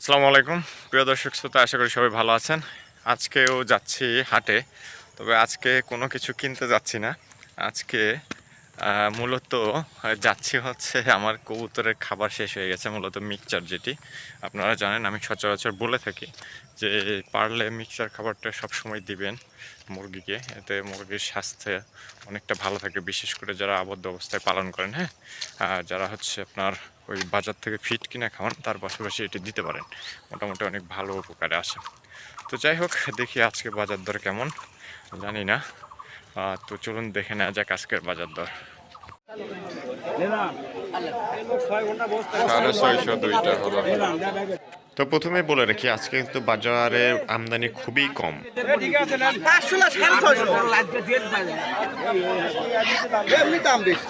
আসসালামু আলাইকুম। প্রিয় দর্শক শ্রোতা, আশা করি সবাই ভালো আছেন। আজকেও যাচ্ছি হাটে, তবে আজকে কোনো কিছু কিনতে যাচ্ছি না। আজকে মূলত যাচ্ছি হচ্ছে আমার কবুতরের খাবার শেষ হয়ে গেছে, মূলত মিক্সচার যেটি। আপনারা জানেন, আমি সচরাচর বলে থাকি যে, পারলে মিক্সচার খাবারটা সব সময় দিবেন মুরগিকে, এতে মুরগির স্বাস্থ্য অনেকটা ভালো থাকে, বিশেষ করে যারা আবদ্ধ অবস্থায় পালন করেন হ্যাঁ? যারা হচ্ছে আপনার ওই বাজার থেকে ফিট কিনে খাওয়ান, তার পাশাপাশি এটি দিতে পারেন। মোটামুটি অনেক ভালো উপকারে আসে। তো যাই হোক, দেখি আজকে বাজার দর কেমন? জানি না। তো চলুন দেখে নেওয়া যাক আজকের বাজার দর। সাড়ে ছয়শো দুইটা হলো। তো প্রথমে বলে রাখি আজকে কিন্তু বাজারে আমদানি খুবই কম। পাঁচশো না সাড়ে ছয়শো এমনি দাম বেশি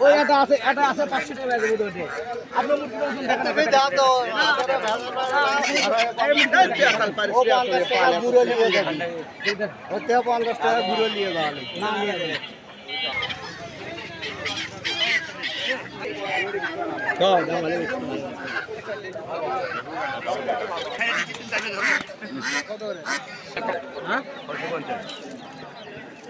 ওই এটা আছে এটা আছে পাঁচশো টাকা দেবো ওটা আপনার মুরগি ওজন দেখেন তুমি দাও তো। ও পঞ্চাশ টাকা গুঁড়ো নিয়ে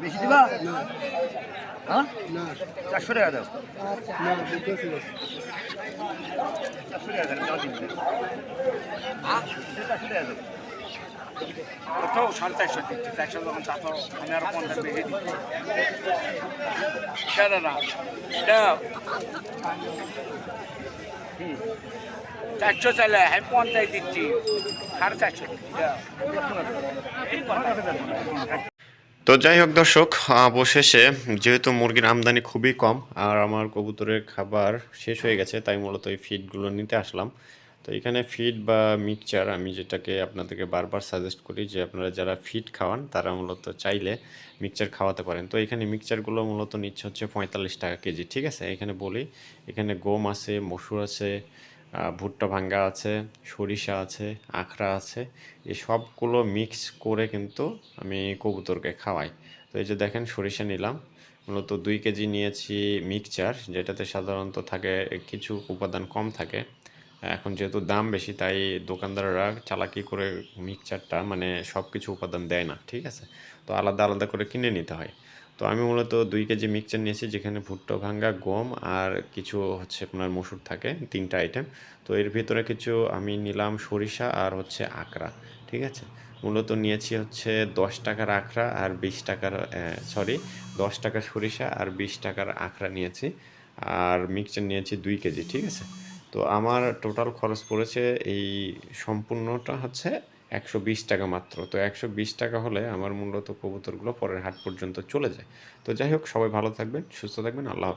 বেশি দিবা? হ্যাঁ? চারশো টাকা দাও। তো সাড়ে চারশো দিচ্ছি চারশো যখন চারশো আমি আরও পঞ্চাশ বেশি দিচ্ছি। দাদা চারশো চাইলে দিচ্ছি। সাড়ে চারশো। তো যাই হোক দর্শক, অবশেষে যেহেতু মুরগির আমদানি খুবই কম, আর আমার কবুতরের খাবার শেষ হয়ে গেছে, তাই মূলত এই ফিডগুলো নিতে আসলাম। তো এখানে ফিড বা মিক্সচার আমি যেটাকে আপনাদেরকে বারবার সাজেস্ট করি যে আপনারা যারা ফিড খাওয়ান, তারা মূলত চাইলে মিক্সচার খাওয়াতে পারেন। তো এখানে মিক্সচারগুলো মূলত নিচ্ছে হচ্ছে পঁয়তাল্লিশ টাকা কেজি, ঠিক আছে? এখানে বলি, এখানে গম আছে, মসুর আছে ভুট্টা ভাঙ্গা আছে, সরিষা আছে, আখড়া আছে এই সবগুলো মিক্স করে কিন্তু আমি কবুতরকে খাওয়াই। তো এই যে দেখেন সরিষা নিলাম, মূলত দুই কেজি নিয়েছি মিক্সচার যেটাতে সাধারণত থাকে, কিছু উপাদান কম থাকে। এখন যেহেতু দাম বেশি, তাই দোকানদাররা চালাকি করে মিক্সচারটা মানে সব কিছু উপাদান দেয় না, ঠিক আছে? তো আলাদা আলাদা করে কিনে নিতে হয়। তো আমি মূলত দুই কেজি মিক্সচার নিয়েছি, যেখানে ভুট্টো ভাঙ্গা, গম আর কিছু হচ্ছে আপনার মসুর থাকে, তিনটা আইটেম তো এর ভিতরে কিছু আমি নিলাম সরিষা আর হচ্ছে আখড়া ঠিক আছে? মূলত নিয়েছি হচ্ছে দশ টাকার আখড়া আর বিশ টাকার সরি দশ টাকার সরিষা আর বিশ টাকার আখড়া নিয়েছি। আর মিক্সচার নিয়েছি দুই কেজি, ঠিক আছে? তো আমার টোটাল খরচ পড়েছে এই সম্পূর্ণটা হচ্ছে একশো বিশ টাকা মাত্র। তো একশো বিশ টাকা হলে আমার মূলত কবুতরগুলো পরের হাট পর্যন্ত চলে যায়। তো যাই হোক, সবাই ভালো থাকবেন, সুস্থ থাকবেন, আল্লাহ